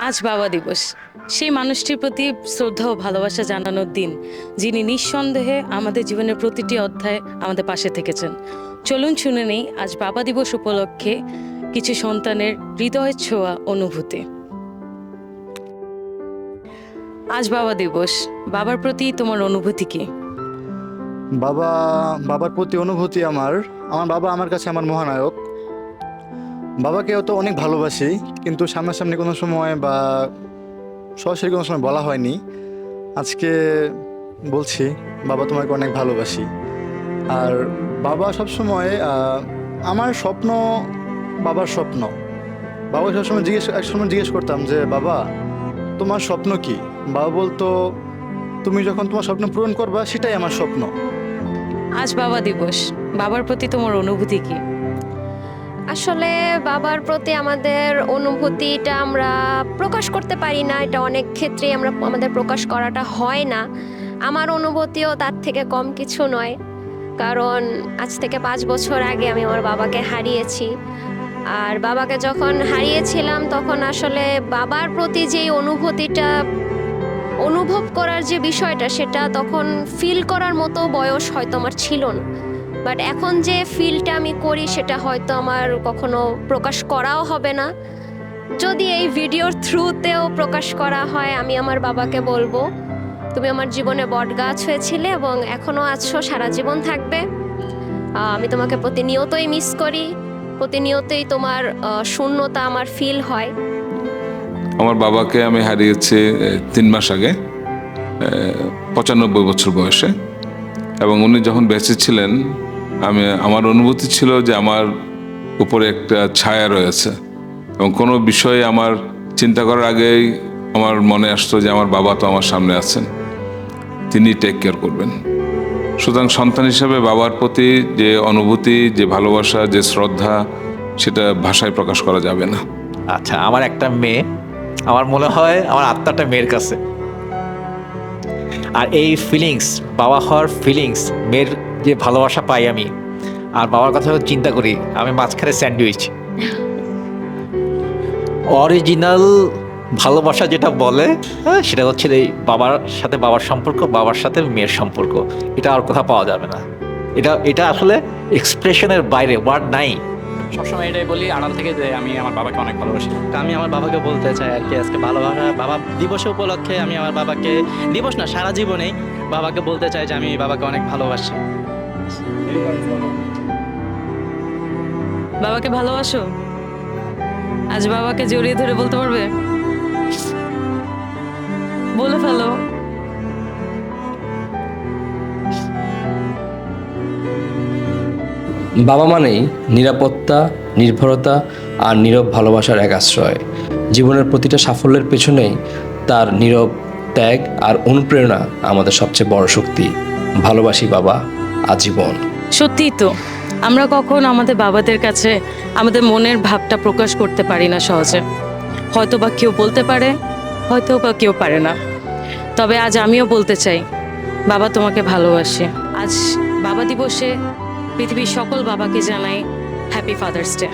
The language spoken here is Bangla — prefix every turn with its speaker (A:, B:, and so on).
A: আজ বাবা দিবস। সেই মানুষটির প্রতি শ্রদ্ধা ও ভালোবাসা জানানোর দিন, যিনি নিঃসন্দেহে আমাদের জীবনের প্রতিটি অধ্যায়ে আমাদের পাশে থেকেছেন। চলুন শুনে নেই, আজ বাবা দিবস উপলক্ষে কিছু সন্তানের হৃদয় ছোঁয়া অনুভূতি। আজ বাবা দিবস, বাবার প্রতি তোমার অনুভূতি কি?
B: বাবা, বাবার প্রতি অনুভূতি আমার। আমার বাবা আমার কাছে আমার মহানায়ক। বাবাকেও তো অনেক ভালোবাসি, কিন্তু সামনাসামনি কোনো সময় বা সরাসরি কোনো সময় বলা হয়নি। আজকে বলছি, বাবা তোমাকে অনেক ভালোবাসি। আর বাবা সবসময় আমার স্বপ্ন বাবার স্বপ্ন। বাবা সবসময় জিজ্ঞেস এক সময় জিজ্ঞেস করতাম যে, বাবা, তোমার স্বপ্ন কি? বাবা বলতো, তুমি যখন তোমার স্বপ্ন পূরণ করবা, সেটাই আমার স্বপ্ন।
A: আজ বাবা দিবস। বাবার প্রতি তোমার অনুভূতি কি?
C: আসলে বাবার প্রতি আমাদের অনুভূতিটা আমরা প্রকাশ করতে পারি না, এটা অনেক ক্ষেত্রেই আমরা আমাদের প্রকাশ করাটা হয় না। আমার অনুভূতিও তার থেকে কম কিছু নয়, কারণ আজ থেকে পাঁচ বছর আগে আমি আমার বাবাকে হারিয়েছি। আর বাবাকে যখন হারিয়েছিলাম, তখন আসলে বাবার প্রতি যেই অনুভূতিটা, অনুভব করার যে বিষয়টা, সেটা তখন ফিল করার মতো বয়স হয়তো আমার ছিল না। বাট এখন যে ফিলটা আমি করি, সেটা হয়তো আমার কখনো প্রকাশ করাও হবে না। যদি এই ভিডিওর থ্রুতেও প্রকাশ করা হয়, আমি আমার বাবাকে বলব, তুমি আমার জীবনে বট গাছ হয়েছিলে এবং এখনও আছো, সারা জীবন থাকবে। আমি তোমাকে প্রতিনিয়তই মিস করি, প্রতিনিয়তই তোমার শূন্যতা আমার ফিল হয়।
D: আমার বাবাকে আমি হারিয়েছি তিন মাস আগে পঁচানব্বই বছর বয়সে। এবং উনি যখন বেঁচে ছিলেন আমি, আমার অনুভূতি ছিল যে আমার উপরে একটা ছায়া রয়েছে। এবং কোনো বিষয়ে আমার চিন্তা করার আগেই আমার মনে আসতো যে আমার বাবা তো আমার সামনে আছেন, তিনি টেক কেয়ার করবেন। সুতরাং সন্তান হিসাবে বাবার প্রতি যে অনুভূতি, যে ভালোবাসা, যে শ্রদ্ধা, সেটা ভাষায় প্রকাশ করা যাবে না।
E: আচ্ছা আমার একটা মেয়ে, আমার মনে হয় আমার আত্মাটা মেয়ের কাছে। আর এই ফিলিংস বাবা হওয়ার ফিলিংস মেয়ের যে ভালোবাসা পাই আমি। আর বাবার কথা চিন্তা করি আমি মাঝখানে স্যান্ডউইচ। অরিজিনাল ভালোবাসা যেটা বলে হ্যাঁ, সেটা হচ্ছে এই বাবার সাথে বাবার সম্পর্ক বাবার সাথে মেয়ের সম্পর্ক। এটা আর কোথাও পাওয়া যাবে না। এটা এটা আসলে এক্সপ্রেশনের বাইরে ওয়ার্ড নাই।
F: সবসময় এটাই বলি আড়াল থেকে যে আমি আমার বাবাকে অনেক ভালোবাসি। তো আমি আমার বাবাকে বলতে চাই আর কি আজকে ভালোবাসা বাবা দিবস উপলক্ষে আমি আমার বাবাকে দিবস না সারা জীবনেই বাবাকে বলতে চাই যে আমি বাবাকে অনেক ভালোবাসি।
A: বাবাকে ভালোবাসো? আজ বাবাকে জড়িয়ে ধরে বলতে পারবে? বলে ফেলো।
G: বাবা মানেই নিরাপত্তা, নির্ভরতা আর নীরব ভালোবাসার এক আশ্রয়। জীবনের প্রতিটা সাফল্যের পেছনেই তার নীরব ত্যাগ আর অনুপ্রেরণা আমাদের সবচেয়ে বড় শক্তি। ভালোবাসি বাবা। আজীবন।
A: সত্যিই তো, আমরা কখন আমাদের বাবাদের কাছে আমাদের মনের ভাবটা প্রকাশ করতে পারি না সহজে। হয়তো বা কেউ বলতে পারে হয়তো বা কেউ পারে না। তবে আজ আমিও বলতে চাই, বাবা তোমাকে ভালোবাসে। আজ বাবা দিবসে পৃথিবীর সকল বাবাকে জানাই হ্যাপি ফাদার্স ডে